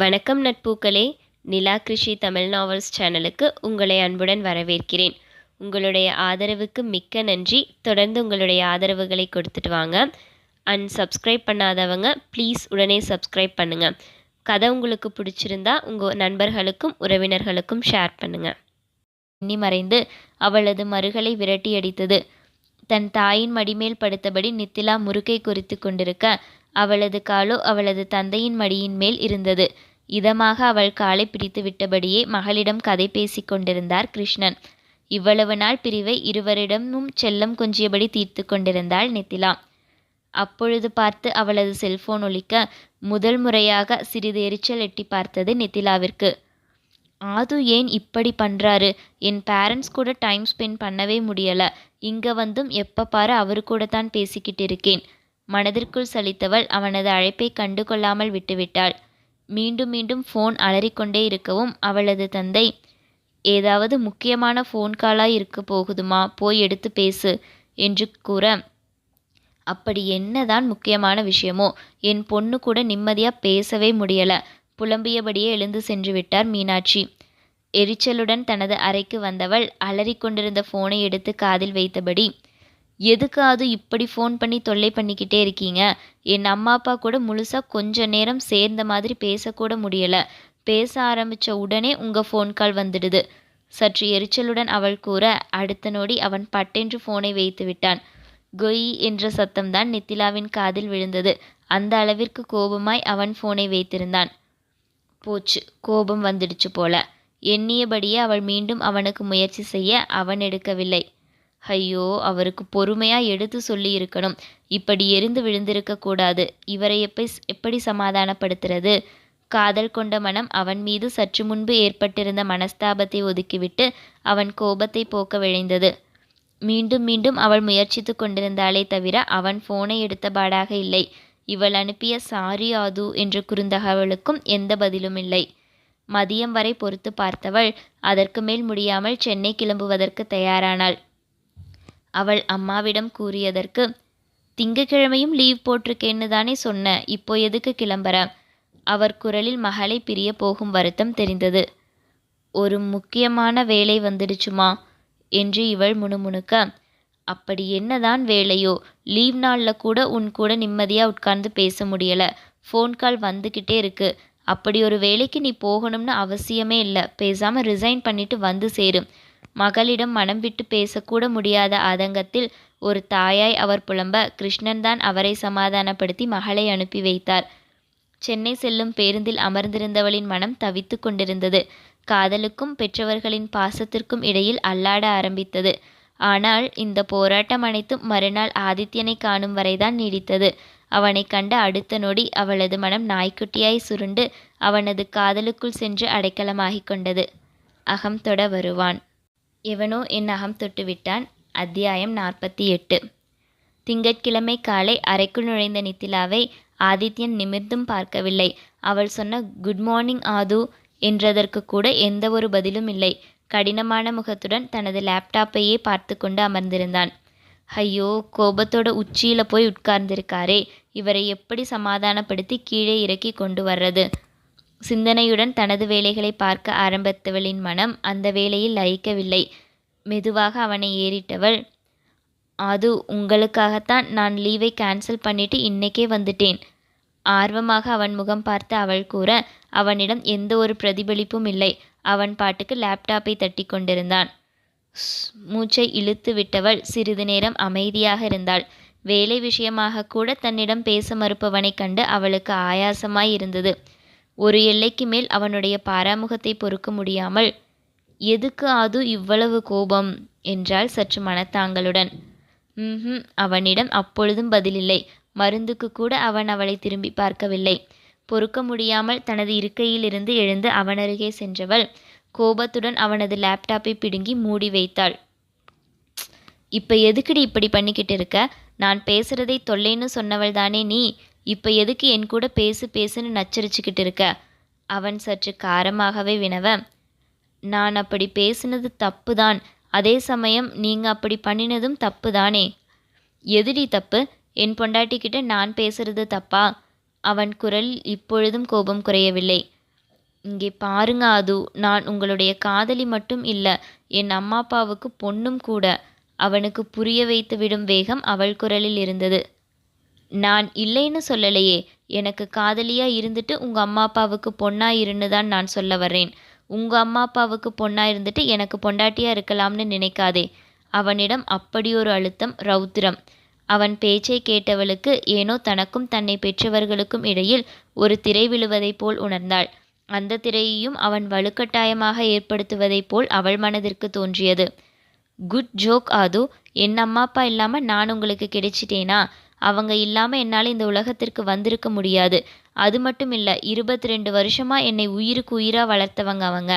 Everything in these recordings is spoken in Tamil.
வணக்கம் நட்பூக்களே. நிலா கிருஷி தமிழ் நாவல்ஸ் சேனலுக்கு உங்களை அன்புடன் வரவேற்கிறேன். உங்களுடைய ஆதரவுக்கு மிக்க நன்றி. தொடர்ந்து உங்களுடைய ஆதரவுகளை கொடுத்துட்டு வாங்க. அண்ட் சப்ஸ்கிரைப் பண்ணாதவங்க ப்ளீஸ் உடனே சப்ஸ்கிரைப் பண்ணுங்கள் கதை உங்களுக்கு பிடிச்சிருந்தா உங்கள் நண்பர்களுக்கும் உறவினர்களுக்கும் ஷேர் பண்ணுங்கள் எண்ணி மறைந்து அவளது மறுகளை விரட்டி அடித்தது. தன் தாயின் மடிமேல் படுத்தபடி நித்திலா முறுக்கை குறித்து கொண்டிருக்க அவளது காலோ அவளது தந்தையின் மடியின் மேல் இருந்தது. இதமாக அவள் காலை பிடித்து விட்டபடியே மகளிடம் கதை பேசிக் கொண்டிருந்தார் கிருஷ்ணன். இவ்வளவு நாள் பிரிவை இருவரிடமும் செல்லம் கொஞ்சியபடி தீர்த்து கொண்டிருந்தாள் நித்திலா. அப்பொழுது பார்த்து அவளது செல்போன் ஒலிக்க முதல் முறையாக சிறிது எரிச்சல் எட்டி பார்த்தது நித்திலாவிற்கு. ஆது ஏன் இப்படி பண்ணுறாரு என் பேரண்ட்ஸ் கூட டைம் ஸ்பெண்ட் பண்ணவே முடியல. இங்க வந்தும் எப்ப பாரு அவரு கூட தான் பேசிக்கிட்டு இருக்கேன். மனதிற்குள் சலித்தவள் அவனது அழைப்பை கண்டு கொள்ளாமல் விட்டுவிட்டாள். மீண்டும் மீண்டும் ஃபோன் அலறிக்கொண்டே இருக்கவும் அவளது தந்தை ஏதாவது முக்கியமான ஃபோன் காலாக இருக்க போகுதுமா? போய் எடுத்து பேசு என்று கூற அப்படி என்னதான் முக்கியமான விஷயமோ? என் பொண்ணு கூட நிம்மதியாக பேசவே முடியல புலம்பியபடியே எழுந்து சென்று விட்டார் மீனாட்சி. எரிச்சலுடன் தனது அறைக்கு வந்தவள் அலறிக்கொண்டிருந்த ஃபோனை எடுத்து காதில் வைத்தபடி எதுக்கு அது இப்படி ஃபோன் பண்ணி தொல்லை பண்ணிக்கிட்டே இருக்கீங்க? என் அம்மா அப்பா கூட முழுசாக கொஞ்ச நேரம் சேர்ந்த மாதிரி பேசக்கூட முடியலை. பேச ஆரம்பித்த உடனே உங்கள் ஃபோன் கால் வந்துடுது. சற்று எரிச்சலுடன் அவள் கூற அடுத்த நொடி அவன் பட்டென்று ஃபோனை வைத்து விட்டான். கொய் என்ற சத்தம்தான் நித்திலாவின் காதில் விழுந்தது. அந்த அளவிற்கு கோபமாய் அவன் ஃபோனை வைத்திருந்தான். போச்சு கோபம் வந்துடுச்சு போல. எண்ணியபடியே அவள் மீண்டும் அவனுக்கு முயற்சி செய்ய அவன் எடுக்கவில்லை. ஐயோ அவருக்கு பொறுமையாக எடுத்து சொல்லியிருக்கணும் இப்படி எரிந்து விழுந்திருக்க கூடாது. இவரை எப்படி எப்படி சமாதானப்படுத்துறது? காதல் கொண்ட மனம் அவன் மீது சற்று முன்பு ஏற்பட்டிருந்த மனஸ்தாபத்தை ஒதுக்கிவிட்டு அவன் கோபத்தை போக்க விழைந்தது. மீண்டும் மீண்டும் அவள் முயற்சித்து கொண்டிருந்தாளே தவிர அவன் போனை எடுத்தபாடாக இல்லை. இவள் அனுப்பிய சாரி ஆது என்ற குறுந்தகவலுக்கும் எந்த பதிலும் இல்லை. மதியம் வரை பொறுத்து பார்த்தவள் அதற்கு மேல் முடியாமல் சென்னை கிளம்புவதற்கு தயாரானாள். அவள் அம்மாவிடம் கூறியதற்கு திங்கக்கிழமையும் லீவ் போட்டிருக்கேன்னு தானே சொன்ன இப்போ எதுக்கு கிளம்புற? அவர் குரலில் மகளை பிரிய போகும் வருத்தம் தெரிந்தது. ஒரு முக்கியமான வேலை வந்துடுச்சுமா? என்று இவள் முணுமுணுக்க அப்படி என்னதான் வேலையோ லீவ் நாளில் கூட உன் கூட நிம்மதியாக உட்கார்ந்து பேச முடியலை. ஃபோன் கால் வந்துக்கிட்டே இருக்கு. அப்படி ஒரு வேலைக்கு நீ போகணும்னு அவசியமே இல்லை. பேசாமல் ரிசைன் பண்ணிட்டு வந்து சேரும் மகளிடம் மனம் விட்டு பேசக்கூட முடியாத ஆதங்கத்தில் ஒரு தாயாய் அவர் புலம்ப கிருஷ்ணன் தான் அவரை சமாதானப்படுத்தி மகளை அனுப்பி வைத்தார். சென்னை செல்லும் பேருந்தில் அமர்ந்திருந்தவளின் மனம் தவித்து கொண்டிருந்தது. காதலுக்கும் பெற்றவர்களின் பாசத்திற்கும் இடையில் அல்லாட ஆரம்பித்தது. ஆனால் இந்த போராட்டம் அனைத்தும் மறுநாள் ஆதித்யனை காணும் வரைதான் நீடித்தது. அவனை கண்ட அடுத்த நொடி அவளது மனம் நாய்க்குட்டியாய் சுருண்டு அவனது காதலுக்குள் சென்று அடைக்கலமாகிக் கொண்டது. அகம் தொட வருவான். எவனோ என் அகம் தொட்டுவிட்டான். அத்தியாயம் நாற்பத்தி எட்டு திங்கட்கிழமை காலை அறைக்குள் நுழைந்த நித்திலாவை ஆதித்யன் நிமிர்ந்தும் பார்க்கவில்லை. அவள் சொன்ன குட் மார்னிங் ஆது என்றதற்கு கூட எந்த ஒரு பதிலும் இல்லை. கடினமான முகத்துடன் தனது லேப்டாப்பையே பார்த்து கொண்டு அமர்ந்திருந்தான். ஐயோ கோபத்தோட உச்சியில் போய் உட்கார்ந்திருக்காரே. இவரை எப்படி சமாதானப்படுத்தி கீழே இறக்கி கொண்டு வர்றது? சிந்தனையுடன் தனது வேலைகளை பார்க்க ஆரம்பித்தவளின் மனம் அந்த வேலையில் லயிக்கவில்லை. மெதுவாக அவனை ஏறிட்டவள் அது உங்களுக்காகத்தான். நான் லீவை கேன்சல் பண்ணிட்டு இன்னைக்கே வந்துட்டேன். ஆர்வமாக அவன் முகம் பார்த்து அவள் கூற அவனிடம் எந்த ஒரு பிரதிபலிப்பும் இல்லை. அவன் பாட்டுக்கு லேப்டாப்பை தட்டி கொண்டிருந்தான். மூச்சை இழுத்து விட்டவள் சிறிது நேரம் அமைதியாக இருந்தாள். வேலை விஷயமாக கூட தன்னிடம் பேச மறுப்பவனைக் கண்டு அவளுக்கு ஆயாசமாய் இருந்தது. ஒரு எல்லைக்கு மேல் அவனுடைய பாராமுகத்தை பொறுக்க முடியாமல் எதுக்கு அது இவ்வளவு கோபம்? என்றாள் சற்று மனத்தாங்களுடன். ம் அவனிடம் அப்பொழுதும் பதிலில்லை. மருந்துக்கு கூட அவன் அவளை திரும்பி பார்க்கவில்லை. பொறுக்க முடியாமல் தனது இருக்கையிலிருந்து எழுந்து அவனருகே சென்றவள் கோபத்துடன் அவனது லேப்டாப்பை பிடுங்கி மூடி வைத்தாள். இப்போ எதுக்குடி இப்படி பண்ணிக்கிட்டு இருக்க? நான் பேசுறதை தொல்லைன்னு சொன்னவள் தானே நீ? இப்போ எதுக்கு என் கூட பேசு பேசுன்னு நச்சரிச்சுக்கிட்டு இருக்க? அவன் சற்று காரமாகவே வினவ நான் அப்படி பேசுனது தப்பு தான் அதே சமயம் நீங்கள் அப்படி பண்ணினதும் தப்பு தானே எதுடி தப்பு? என் பொண்டாட்டிக்கிட்ட நான் பேசுறது தப்பா? அவன் குரல் இப்பொழுதும் கோபம் குறையவில்லை. இங்கே பாருங்க அது. நான் உங்களுடைய காதலி மட்டும் இல்லை என் அம்மா அப்பாவுக்கு பொண்ணும் கூட. அவனுக்கு புரிய வைத்து விடும் வேகம் அவள் குரலில் இருந்தது. நான் இல்லைன்னு சொல்லலையே. எனக்கு காதலியாக இருந்துட்டு உங்கள் அம்மா அப்பாவுக்கு பொண்ணாக இருன்னு தான் நான் சொல்ல வர்றேன். உங்கள் அம்மா அப்பாவுக்கு பொண்ணாக இருந்துட்டு எனக்கு பொண்டாட்டியாக இருக்கலாம்னு நினைக்காதே. அவனிடம் அப்படியொரு அழுத்தம் ரௌத்திரம் அவன் பேச்சை கேட்டவளுக்கு ஏனோ தனக்கும் தன்னை பெற்றவர்களுக்கும் இடையில் ஒரு திரை விழுவதைப் போல் உணர்ந்தாள். அந்த திரையையும் அவன் வலுக்கட்டாயமாக ஏற்படுத்துவதைப் போல் அவள் மனதிற்கு தோன்றியது. குட் ஜோக் ஆது. என் அம்மா அப்பா இல்லாமல் நான் உங்களுக்கு கிடைச்சிட்டேனா? அவங்க இல்லாமல் என்னால் இந்த உலகத்திற்கு வந்திருக்க முடியாது. அது மட்டும் இல்லை இருபத்தி ரெண்டு வருஷமாக என்னை உயிருக்கு உயிராக வளர்த்தவங்க அவங்க.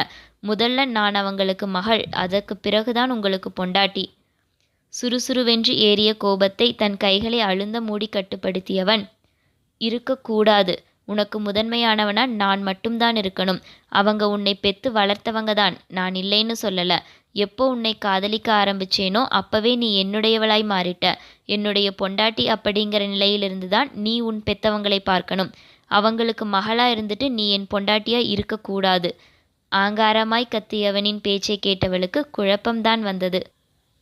முதல்ல நான் அவங்களுக்கு மகள் அதற்கு பிறகுதான் உங்களுக்கு பொண்டாட்டி. சுறுசுறுவென்று ஏறிய கோபத்தை தன் கைகளை அழுந்த மூடி கட்டுப்படுத்தியவன். இருக்கக்கூடாது. உனக்கு முதன்மையானவனா நான் மட்டும்தான் இருக்கணும். அவங்க உன்னை பெத்து வளர்த்தவங்க தான். நான் இல்லைன்னு சொல்லலை. எப்போ உன்னை காதலிக்க ஆரம்பிச்சேனோ அப்பவே நீ என்னுடையவளாய் மாறிட்ட. என்னுடைய பொண்டாட்டி அப்படிங்கிற நிலையிலிருந்து தான் நீ உன் பெத்தவங்களை பார்க்கணும். அவங்களுக்கு மகளா இருந்துட்டு நீ என் பொண்டாட்டியா இருக்கக்கூடாது. ஆங்காரமாய் கத்தியவனின் பேச்சை கேட்டவளுக்கு குழப்பம்தான் வந்தது.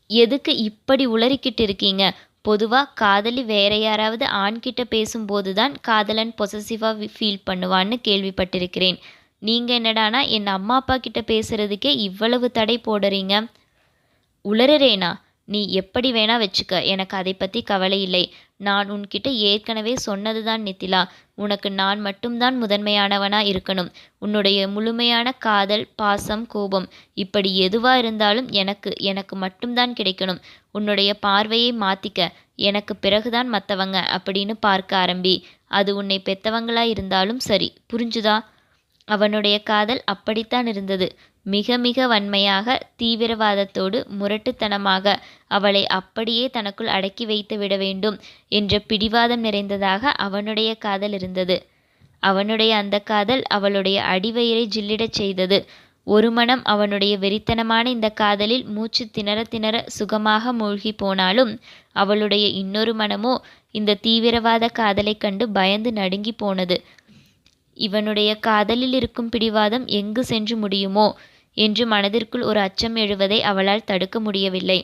எதுக்கு இப்படி உளறிக்கிட்டு இருக்கீங்க? பொதுவாக காதலி வேற யாராவது ஆண்கிட்ட பேசும்போது தான் காதலன் பொசசிவாக ஃபீல் பண்ணுவான்னு கேள்விப்பட்டிருக்கிறேன். நீங்கள் என்னடானா என் அம்மா அப்பா கிட்ட பேசுறதுக்கே இவ்வளவு தடை போடுறீங்க? உளறுறேனா? நீ எப்படி வேணா வச்சுக்க. எனக்கு அதை பற்றி கவலை இல்லை. நான் உன்கிட்ட ஏற்கனவே சொன்னது தான் நித்திலா. உனக்கு நான் மட்டும்தான் முதன்மையானவனா இருக்கணும். உன்னுடைய முழுமையான காதல் பாசம் கோபம் இப்படி எதுவாக இருந்தாலும் எனக்கு எனக்கு மட்டும்தான் கிடைக்கணும். உன்னுடைய பார்வையை மாற்றிக்க எனக்கு பிறகுதான் மற்றவங்க அப்படின்னு பார்க்க ஆரம்பி. அது உன்னை பெத்தவங்களா இருந்தாலும் சரி. புரிஞ்சுதா? அவனுடைய காதல் அப்படித்தான் இருந்தது. மிக மிக வன்மையாக தீவிரவாதத்தோடு முரட்டுத்தனமாக அவளை அப்படியே தனக்குள் அடக்கி வைத்து விட வேண்டும் என்ற பிடிவாதம் நிறைந்ததாக அவனுடைய காதல் இருந்தது. அவனுடைய அந்த காதல் அவளுடைய அடிவயிறை ஜில்லிடச் செய்தது. ஒரு மனம் அவனுடைய வெறித்தனமான இந்த காதலில் மூச்சு திணற திணற சுகமாக மூழ்கி போனாலும் அவளுடைய இன்னொரு மனமோ இந்த தீவிரவாத காதலைக் கண்டு பயந்து நடுங்கி போனது. இவனுடைய காதலில் இருக்கும் பிடிவாதம் எங்கு சென்று முடியுமோ என்று மனதிற்குள் ஒரு அச்சம் எழுவதை அவளால் தடுக்க முடியவில்லை.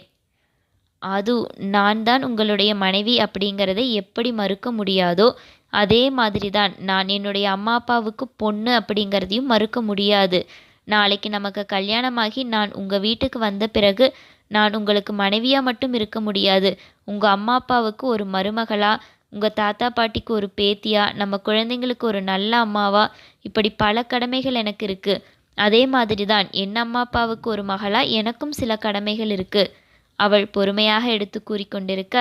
அது நான் தான் உங்களுடைய மனைவி அப்படிங்கிறதை எப்படி மறுக்க முடியாதோ அதே மாதிரி தான் நான் என்னுடைய அம்மா அப்பாவுக்கு பொண்ணு அப்படிங்கிறதையும் மறுக்க முடியாது. நாளைக்கு நமக்கு கல்யாணமாகி நான் உங்கள் வீட்டுக்கு வந்த பிறகு நான் உங்களுக்கு மனைவியாக மட்டும் இருக்க முடியாது. உங்கள் அம்மா அப்பாவுக்கு ஒரு மருமகளா உங்கள் தாத்தா பாட்டிக்கு ஒரு பேத்தியா நம்ம குழந்தைங்களுக்கு ஒரு நல்ல அம்மாவா? இப்படி பல கடமைகள் எனக்கு இருக்குது அதே மாதிரி தான் என் அம்மா அப்பாவுக்கு ஒரு மகளா எனக்கும் சில கடமைகள் இருக்கு. அவள் பொறுமையாக எடுத்து கூறிக்கொண்டிருக்க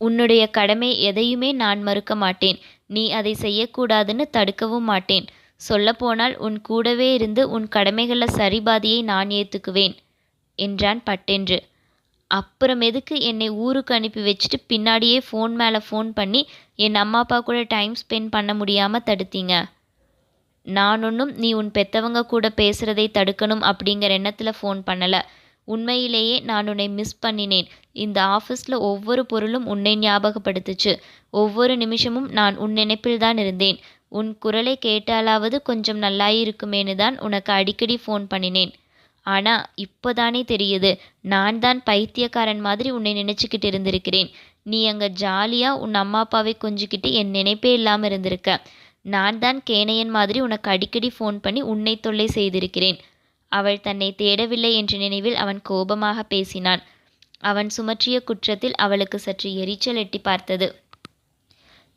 உன்னுடைய கடமை எதையுமே நான் மறுக்க மாட்டேன். நீ அதை செய்யக்கூடாதுன்னு தடுக்கவும் மாட்டேன். சொல்லப்போனால் உன் கூடவே இருந்து உன் கடமைகளில் சரிபாதியை நான் ஏற்றுக்குவேன் என்றான் பட்டென்று. அப்புறம் எதுக்கு என்னை ஊருக்கு அனுப்பி வச்சுட்டு பின்னாடியே ஃபோன் மேலே ஃபோன் பண்ணி என் அம்மா அப்பா கூட டைம் ஸ்பெண்ட் பண்ண முடியாமல் தடுத்தீங்க? நான் ஒன்றும் நீ உன் பெத்தவங்க கூட பேசுகிறதை தடுக்கணும் அப்படிங்கிற எண்ணத்தில் ஃபோன் பண்ணலை. உண்மையிலேயே நான் உன்னை மிஸ் பண்ணினேன். இந்த ஆஃபீஸில் ஒவ்வொரு பொருளும் உன்னை ஞாபகப்படுத்துச்சு. ஒவ்வொரு நிமிஷமும் நான் உன் நினைப்பில் தான் இருந்தேன். உன் குரலை கேட்டாலாவது கொஞ்சம் நல்லாயிருக்குமேனு தான் உனக்கு அடிக்கடி ஃபோன் பண்ணினேன். ஆனால் இப்போதானே தெரியுது. நான் தான் பைத்தியக்காரன் மாதிரி உன்னை நினச்சிக்கிட்டு இருந்திருக்கிறேன். நீ அங்கே ஜாலியாக உன் அம்மா அப்பாவை கொஞ்சிக்கிட்டு என் நினைப்பே இல்லாமல் இருந்திருக்க. நான் தான் கேனையன் மாதிரி உனக்கு அடிக்கடி ஃபோன் பண்ணி உன்னை தொல்லை செய்திருக்கிறேன். அவள் தன்னை தேடவில்லை என்ற நினைவில் அவன் கோபமாக பேசினான். அவன் சுமற்றிய குற்றத்தில் அவளுக்கு சற்று எரிச்சல் எட்டி பார்த்தது.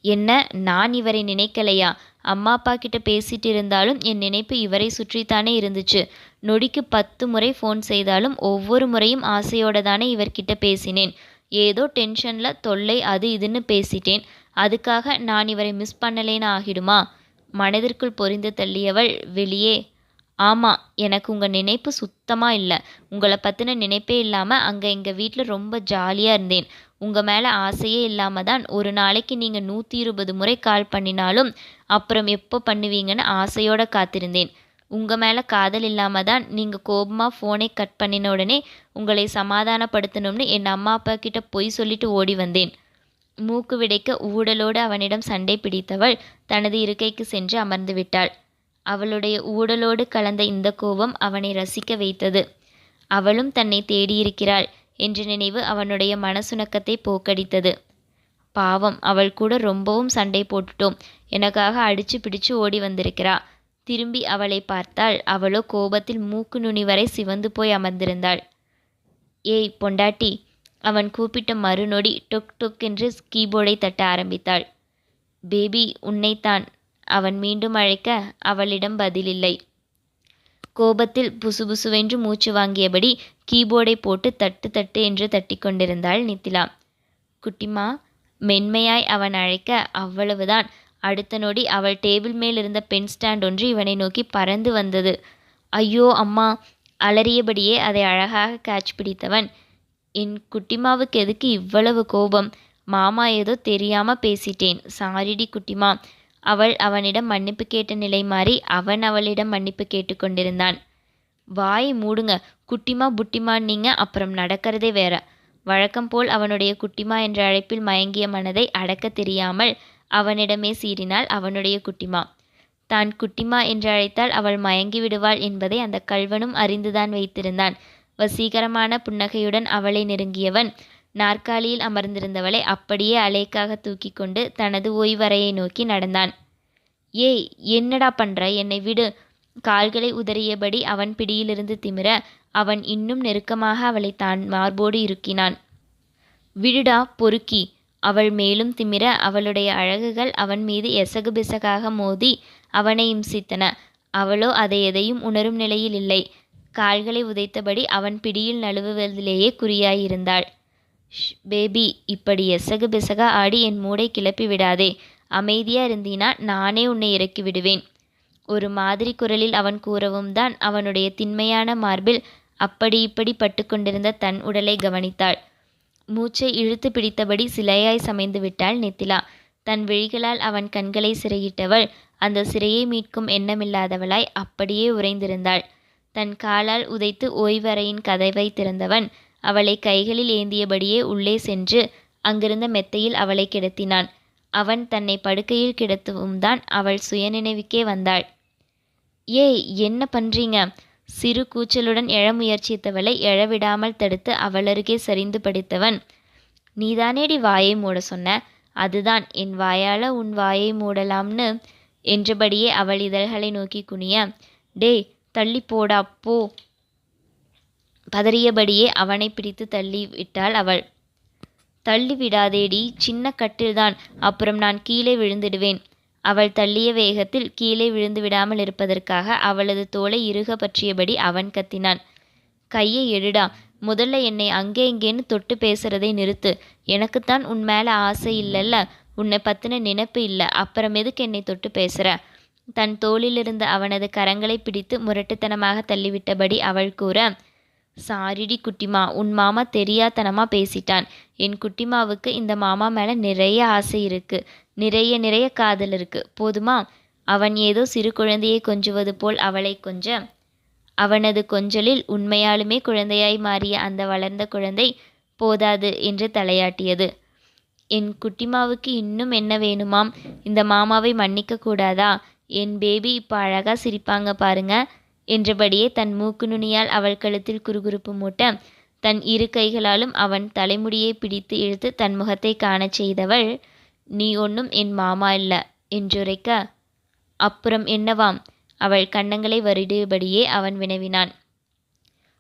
என்ன நான் இவரை நினைக்கலையா? அம்மா அப்பா கிட்ட பேசிட்டு இருந்தாலும் என் நினைப்பு இவரை சுற்றித்தானே இருந்துச்சு. நொடிக்கு பத்து முறை ஃபோன் செய்தாலும் ஒவ்வொரு முறையும் ஆசையோட தானே இவர்கிட்ட பேசினேன். ஏதோ டென்ஷனில் தொல்லை அது இதுன்னு பேசிட்டேன். அதுக்காக நான் இவரை மிஸ் பண்ணலேன்னு ஆகிடுமா? மனதிற்குள் பொறிந்து தள்ளியவள் வெளியே ஆமாம் எனக்கு உங்கள் நினைப்பு சுத்தமாக இல்லை. உங்களை பற்றின நினைப்பே இல்லாமல் அங்கே எங்கள் வீட்டில் ரொம்ப ஜாலியாக இருந்தேன். உங்கள் மேலே ஆசையே இல்லாமல் தான் ஒரு நாளைக்கு நீங்கள் நூற்றி இருபது முறை கால் பண்ணினாலும் அப்புறம் எப்போ பண்ணுவீங்கன்னு ஆசையோடு காத்திருந்தேன். உங்கள் மேலே காதல் இல்லாமல் தான் நீங்கள் கோபமாக ஃபோனை கட் பண்ணின உடனே உங்களை சமாதானப்படுத்தணும்னு என் அம்மா அப்பா கிட்ட பொய் சொல்லிட்டு ஓடி வந்தேன். மூக்கு விடைக்க ஊடலோடு அவனிடம் சண்டை பிடித்தவள் தனது இருக்கைக்கு சென்று அமர்ந்து விட்டாள் அவளுடைய ஊடலோடு கலந்த இந்த கோபம் அவனை ரசிக்க வைத்தது. அவளும் தன்னை தேடியிருக்கிறாள் என்ற நினைவு அவனுடைய மனசுணக்கத்தை போக்கடித்தது. பாவம் அவள் கூட ரொம்பவும் சண்டை போட்டுட்டோம். எனக்காக அடிச்சு பிடிச்சு ஓடி வந்திருக்கிறா. திரும்பி அவளை பார்த்தாள் அவளோ கோபத்தில் மூக்கு நுனி வரை சிவந்து போய் அமர்ந்திருந்தாள். ஏய் பொண்டாட்டி அவன் கூப்பிட்ட மறுநொடி டொக் டொக் என்று கீபோர்டை தட்ட ஆரம்பித்தாள். பேபி உன்னைத்தான் அவன் மீண்டும் அழைக்க அவளிடம் பதிலில்லை. கோபத்தில் புசுபுசுவென்று மூச்சு வாங்கியபடி கீபோர்டை போட்டு தட்டு தட்டு என்று தட்டி கொண்டிருந்தாள் நித்திலா. குட்டிமா மென்மையாய் அவன் அழைக்க அவ்வளவுதான். அடுத்த நொடி அவள் டேபிள் மேல் இருந்த பென் ஸ்டாண்ட் ஒன்று இவனை நோக்கி பறந்து வந்தது. ஐயோ அம்மா. அலறியபடியே அதை அழகாக கேட்ச் பிடித்தவன் என் குட்டிமாவுக்கு எதுக்கு இவ்வளவு கோபம்? மாமா ஏதோ தெரியாம பேசிட்டேன். சாரிடி குட்டிமா. அவள் அவனிடம் மன்னிப்பு கேட்ட நிலை மாறி அவன் அவளிடம் மன்னிப்பு கேட்டுக்கொண்டிருந்தான் வாய் மூடுங்க. குட்டிமா புட்டிமான்னீங்க. அப்புறம் நடக்கிறதே வேற. வழக்கம் போல் அவனுடைய குட்டிமா என்ற அழைப்பில் மயங்கிய மனதை அடக்க தெரியாமல் அவனிடமே சீறினாள் அவனுடைய குட்டிமா. தான் குட்டிமா என்று அழைத்தால் அவள் மயங்கி விடுவாள் என்பதை அந்த கள்வனும் அறிந்துதான் வைத்திருந்தான். வசீகரமான புன்னகையுடன் அவளை நெருங்கியவன். நாற்காலியில் அமர்ந்திருந்தவளை அப்படியே அலைக்காக தூக்கி கொண்டு தனது ஓய்வறையை நோக்கி நடந்தான். ஏய் என்னடா பண்ற? என்னை விடு. கால்களை உதறியபடி அவன் பிடியிலிருந்து திமிர அவன் இன்னும் நெருக்கமாக அவளை தான் மார்போடு இருக்கினான் விடுடா பொறுக்கி. அவள் மேலும் திமிர அவளுடைய அழகுகள் அவன் மீது எசகு பிசகாக மோதி அவனை இம்சித்தன. அவளோ அதை எதையும் உணரும் நிலையில் இல்லை. கால்களை உதைத்தபடி அவன் பிடியில் நழுவுவதிலேயே குறியாயிருந்தாள். ஷ் பேபி இப்படி எசகு பிசகா ஆடி என் மூடை கிளப்பி விடாதே. அமைதியா இருந்தீனா நானே உன்னை இறக்கி விடுவேன். ஒரு மாதிரி குரலில் அவன் கூறவும் தான் அவனுடைய திண்மையான மார்பில் அப்படி இப்படி பட்டுக்கொண்டிருந்த தன் உடலை கவனித்தாள். மூச்சை இழுத்து பிடித்தபடி சிலையாய் சமைந்து விட்டாள் நித்திலா. தன் விழிகளால் அவன் கண்களை சிறையிட்டவள் அந்த சிறையை மீட்கும் எண்ணமில்லாதவளாய் அப்படியே உறைந்திருந்தாள். தன் காலால் உதைத்து ஓய்வறையின் கதவை திறந்தவன். அவளை கைகளில் ஏந்தியபடியே உள்ளே சென்று அங்கிருந்த மெத்தையில் அவளை கிடத்தினான். அவன் தன்னை படுக்கையில் கிடத்தவும் தான் அவள் சுயநினைவுக்கே வந்தாள். ஏய் என்ன பண்றீங்க? சிறு கூச்சலுடன் எழ முயற்சித்தவளை எழவிடாமல் தடுத்து அவளருகே சரிந்து படித்தவன். நீதானேடி வாயை மூட சொன்ன? அதுதான் என் வாயால உன் வாயை மூடலாம்னு என்றபடியே அவள் இதழ்களை நோக்கி குனிய. டேய் தள்ளி போடா போ பதறியபடியே அவனை பிடித்து தள்ளி விட்டாள் அவள். தள்ளி விடாதேடி சின்ன கட்டில்தான். அப்புறம் நான் கீழே விழுந்துடுவேன். அவள் தள்ளிய வேகத்தில் கீழே விழுந்து விடாமல் இருப்பதற்காக அவளது தோலை இறுக பற்றியபடி அவன் கத்தினான். கையை எடுடா. முதல்ல என்னை அங்கே இங்கேன்னு தொட்டு பேசுறதை நிறுத்து. எனக்குத்தான் உன் மேலே ஆசை இல்லைல்ல. உன்னை பத்தின நினைப்பு இல்லை. அப்புறம் எதுக்கு என்னை தொட்டு பேசுகிற தன் தோளிலிருந்த அவனது கரங்களை பிடித்து முரட்டுத்தனமாக தள்ளிவிட்டபடி அவள் கூற சாரிடி குட்டிமா உன் மாமா தெரியாதனமா பேசிட்டான். என் குட்டிமாவுக்கு இந்த மாமா மேல நிறைய ஆசை இருக்கு. நிறைய நிறைய காதல் இருக்கு. போதுமா அவன் ஏதோ சிறு குழந்தையை கொஞ்சுவது போல் அவளை கொஞ்ச. அவனது கொஞ்சலில் உண்மையாலுமே குழந்தையாய் மாறிய அந்த வளர்ந்த குழந்தை போதாது என்று தலையாட்டியது. என் குட்டிமாவுக்கு இன்னும் என்ன வேணுமாம்? இந்த மாமாவை மன்னிக்க கூடாதா? என் பேபி இப்போ அழகாக சிரிப்பாங்க பாருங்க என்றபடியே தன் மூக்கு நுனியால் அவள் கழுத்தில் குறுகுறுப்பு மூட்ட தன் இரு கைகளாலும் அவன் தலைமுடியை பிடித்து இழுத்து தன் முகத்தை காணச் செய்தவள் நீ ஒன்றும் என் மாமா இல்லை என்றுரைக்க அப்புறம் என்னவாம்? அவள் கண்ணங்களை வருடியபடியே அவன் வினவினான்.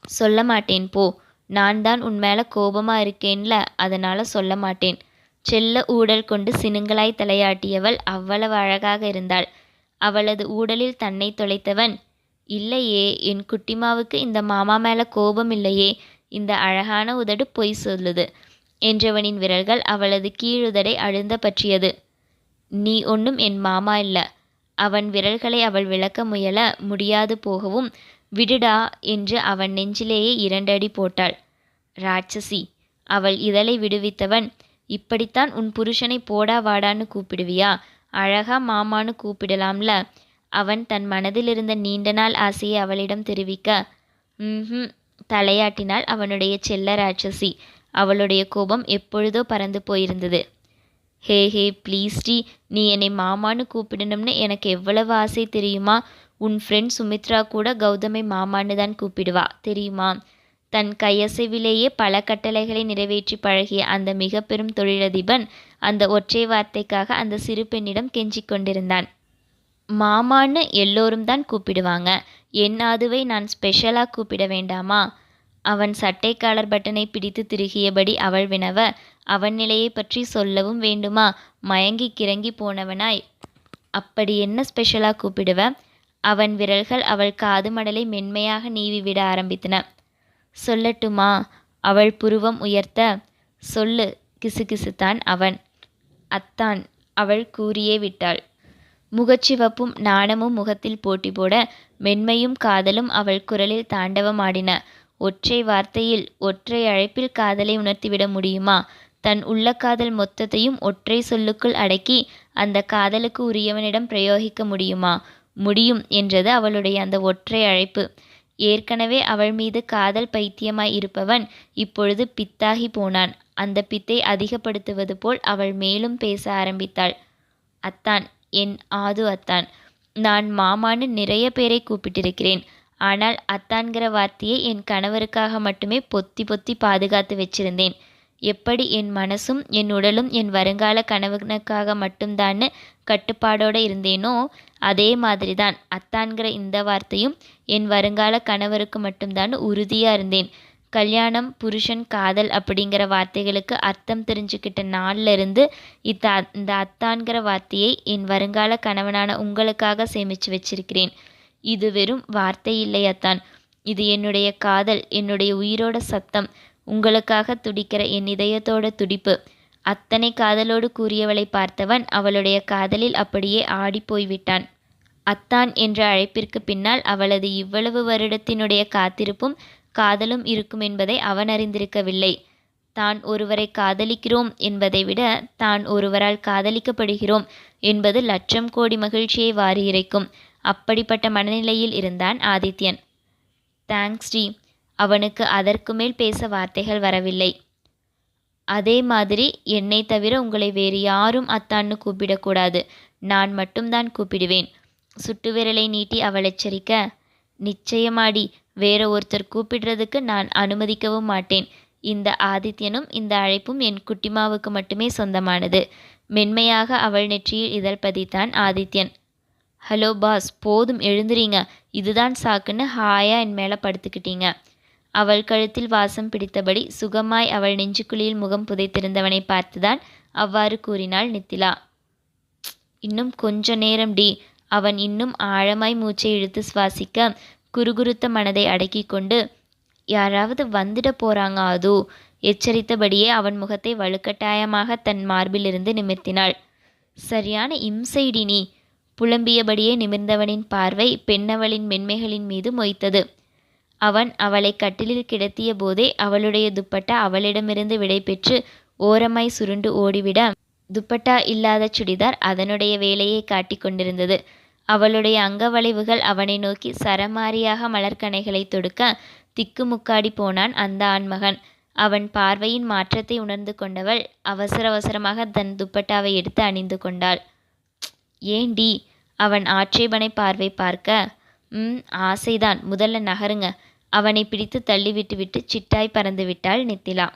சொல்ல மாட்டேன் போ. நான் தான் உன் மேலே கோபமா இருக்கேன்ல அதனால சொல்ல மாட்டேன். செல்ல ஊடல் கொண்டு சினுங்களாய் தலையாட்டியவள் அவ்வளவு அழகாக இருந்தாள். அவளது ஊடலில் தன்னை தொலைத்தவன். இல்லையே என் குட்டிமாவுக்கு இந்த மாமா மேல கோபம் இல்லையே இந்த அழகான உதடு பொய் சொல்லுது என்றவனின் விரல்கள் அவளது கீழுதடை அழுந்த பற்றியது. நீ ஒன்றும் என் மாமா இல்ல. அவன் விரல்களை அவள் விளக்க முயல முடியாது போகவும் விடுடா என்று அவன் நெஞ்சிலேயே இரண்டடி போட்டாள். ராட்சசி அவள் இதழை விடுவித்தவன். இப்படித்தான் உன் புருஷனை போடா வாடான்னு கூப்பிடுவியா? அழகா மாமான்னு கூப்பிடலாம்ல. அவன் தன் மனதில் இருந்த நீண்ட நாள் ஆசையை அவளிடம் தெரிவிக்க ம் தலையாட்டினாள் அவனுடைய செல்ல ராட்சசி. அவளுடைய கோபம் எப்பொழுதோ பறந்து போயிருந்தது. ஹே ஹே ப்ளீஸ் டி நீ என்னை மாமான்னு கூப்பிடணும்னு எனக்கு எவ்வளவு ஆசை தெரியுமா? உன் ஃப்ரெண்ட் சுமித்ரா கூட கௌதமை மாமான்னு தான் கூப்பிடுவா தெரியுமா? தன் கையசைவிலேயே பல கட்டளைகளை நிறைவேற்றி பழகிய அந்த மிக பெரும் தொழிலதிபன் அந்த ஒற்றை வார்த்தைக்காக அந்த சிறு பெண்ணிடம் கெஞ்சிக் கொண்டிருந்தான். மாமான்னு எல்லோரும் தான் கூப்பிடுவாங்க. என்னாதுவை நான் ஸ்பெஷலாக கூப்பிட வேண்டாமா? அவன் சட்டைக்காலர் பட்டனை பிடித்து திருகியபடி அவள் வினவ அவன் நிலையை பற்றி சொல்லவும் வேண்டுமா? மயங்கி கிறங்கி போனவனாய். அப்படி என்ன ஸ்பெஷலாக கூப்பிடுவ? அவன் விரல்கள் அவள் காது மடலை மென்மையாக நீவி விட ஆரம்பித்தன. சொல்லட்டுமா? அவள் புருவம் உயர்த்த சொல்லு. கிசுகிசுத்தான் அவன். அத்தான் அவள் கூறியே விட்டாள். முகச்சிவப்பும் நாணமும் முகத்தில் போட்டி போட மென்மையும் காதலும் அவள் குரலில் தாண்டவமாடின. ஒற்றை வார்த்தையில் ஒற்றை அழைப்பில் காதலை உணர்த்திவிட முடியுமா? தன் உள்ள காதல் மொத்தத்தையும் ஒற்றை சொல்லுக்குள் அடக்கி அந்த காதலுக்கு உரியவனிடம் பிரயோகிக்க முடியுமா? முடியும் என்றது அவளுடைய அந்த ஒற்றை அழைப்பு. ஏற்கனவே அவள் மீது காதல் பைத்தியமாய் இருப்பவன் இப்பொழுது பித்தாகி போனான். அந்த பித்தை அதிகப்படுத்துவது போல் அவள் மேலும் பேச ஆரம்பித்தாள். அத்தான் என் ஆது அத்தான். நான் மாமான்னு நிறைய பேரை கூப்பிட்டிருக்கிறேன். ஆனால் அத்தான்கிற வார்த்தையை என் கணவருக்காக மட்டுமே பொத்தி பொத்தி பாதுகாத்து வச்சிருந்தேன். எப்படி என் மனசும் என் உடலும் என் வருங்கால கணவனுக்காக மட்டும்தான்னு கட்டுப்பாடோடு இருந்தேனோ அதே மாதிரி தான் அத்தான்கிற இந்த வார்த்தையும் என் வருங்கால கணவருக்கு மட்டும்தான் உறுதியாக இருந்தேன். கல்யாணம் புருஷன் காதல் அப்படிங்கிற வார்த்தைகளுக்கு அர்த்தம் தெரிஞ்சுக்கிட்ட நாள்லேருந்து இத்த இந்த அத்தான்கிற வார்த்தையை என் வருங்கால கணவனான உங்களுக்காக சேமித்து வச்சிருக்கிறேன். இது வெறும் வார்த்தை இல்லை அத்தான். இது என்னுடைய காதல் என்னுடைய உயிரோட சத்தம் உங்களுக்காக துடிக்கிற என் இதயத்தோட துடிப்பு. அத்தனை காதலோடு கூறியவளை பார்த்தவன் அவளுடைய காதலில் அப்படியே ஆடி போய்விட்டான். அத்தான் என்ற அழைப்பிற்கு பின்னால் அவளது இவ்வளவு வருடத்தினுடைய காத்திருப்பும் காதலும் இருக்கும் என்பதை அவன் அறிந்திருக்கவில்லை. தான் ஒருவரை காதலிக்கிறோம் என்பதை விட தான் ஒருவரால் காதலிக்கப்படுகிறோம் என்பது லட்சம் கோடி மகிழ்ச்சியை வாரி இறைக்கும். அப்படிப்பட்ட மனநிலையில் இருந்தான் ஆதித்யன். Thanks D. அவனுக்கு அதற்கு மேல் பேச வார்த்தைகள் வரவில்லை. அதே மாதிரி என்னை தவிர உங்களை வேறு யாரும் அத்தான்னு கூப்பிடக்கூடாது. நான் மட்டும்தான் கூப்பிடுவேன். சுட்டு விரலை நீட்டி அவள் எச்சரிக்க நிச்சயமாடி வேற ஒருத்தர் கூப்பிடுறதுக்கு நான் அனுமதிக்கவும் மாட்டேன். இந்த ஆதித்யனும் இந்த அழைப்பும் என் குட்டிமாவுக்கு மட்டுமே சொந்தமானது. மென்மையாக அவள் நெற்றியில் இதழ் பதித்தான் ஆதித்யன். ஹலோ பாஸ் போதும் எழுந்துறீங்க. இதுதான் சாக்குன்னு ஹாயா என் மேலே படுத்துக்கிட்டீங்க. அவள் கழுத்தில் வாசம் பிடித்தபடி சுகமாய் அவள் நெஞ்சுக்குழியில் முகம் புதைத்திருந்தவனை பார்த்துதான் அவ்வாறு கூறினாள் நித்திலா. இன்னும் கொஞ்ச நேரம் டி. அவன் இன்னும் ஆழமாய் மூச்சை இழுத்து சுவாசிக்க குறுகுறுத்த மனதை அடக்கி கொண்டு யாராவது வந்துட போறாங்க அதோ? எச்சரித்தபடியே அவன் முகத்தை வலுக்கட்டாயமாக தன் மார்பிலிருந்து நிமிர்த்தினாள். சரியான இம்சைடி நீ. புலம்பியபடியே நிமிர்ந்தவனின் பார்வை பெண்ணவளின் மென்மைகளின் மீது மொய்த்தது. அவன் அவளை கட்டிலில் கிடத்திய போதே அவளுடைய துப்பட்டா அவளிடமிருந்து விடைபெற்று ஓரமாய் சுருண்டு ஓடிவிட துப்பட்டா இல்லாத சுடிதார் அதனுடைய வேலையை காட்டிக் கொண்டிருந்தது. அவளுடைய அங்கவளைவுகள் அவனை நோக்கி சரமாரியாக மலர்கனைகளை தொடுக்க திக்குமுக்காடி போனான் அந்த ஆண்மகன். அவன் பார்வையின் மாற்றத்தை உணர்ந்து கொண்டவள் அவசர அவசரமாக தன் துப்பட்டாவை எடுத்து அணிந்து கொண்டாள். ஏண்டி? அவன் ஆட்சேபனை பார்வை பார்க்க ம் ஆசைதான். முதல்ல நகருங்க. அவனை பிடித்து தள்ளிவிட்டு விட்டு சிட்டாய் பறந்து விட்டாள் நித்திலா.